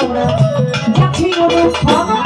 Dakota. Latino Roof Cover.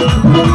Thank you.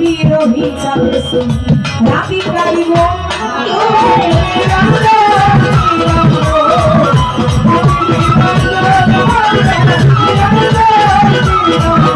বিরোহী চালে রাবি গাইব Oh,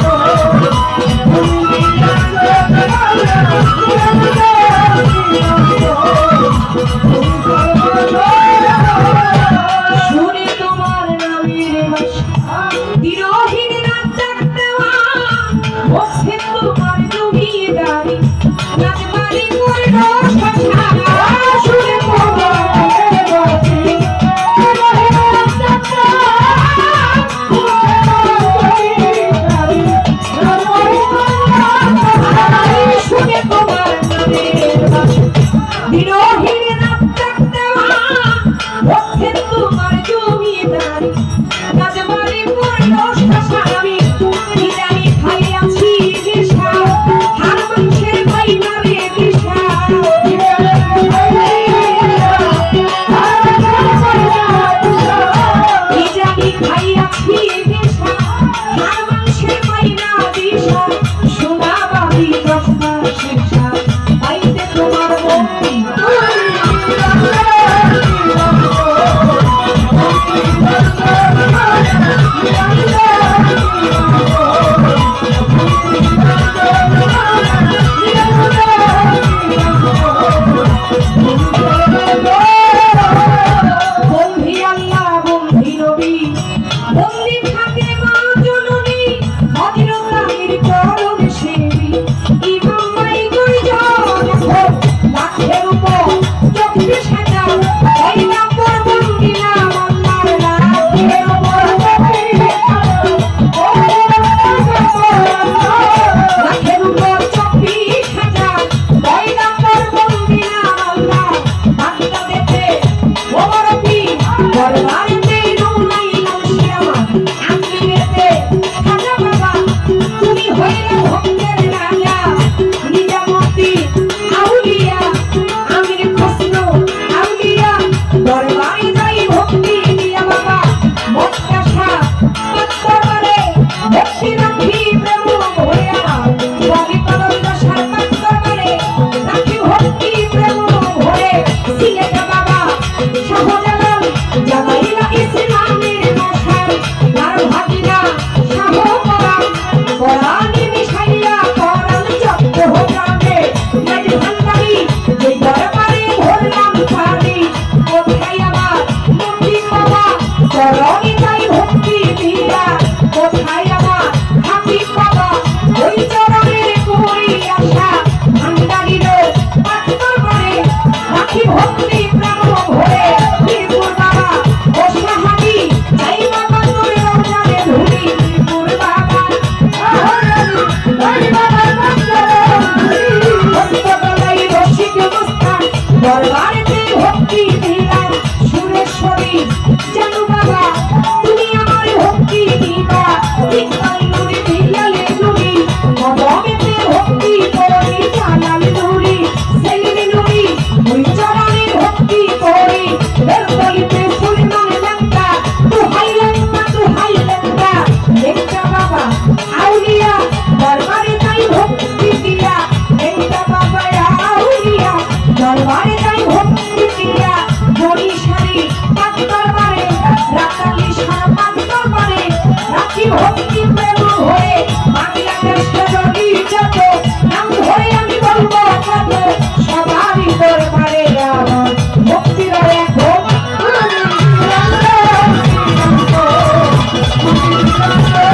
Thank you.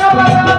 Lenka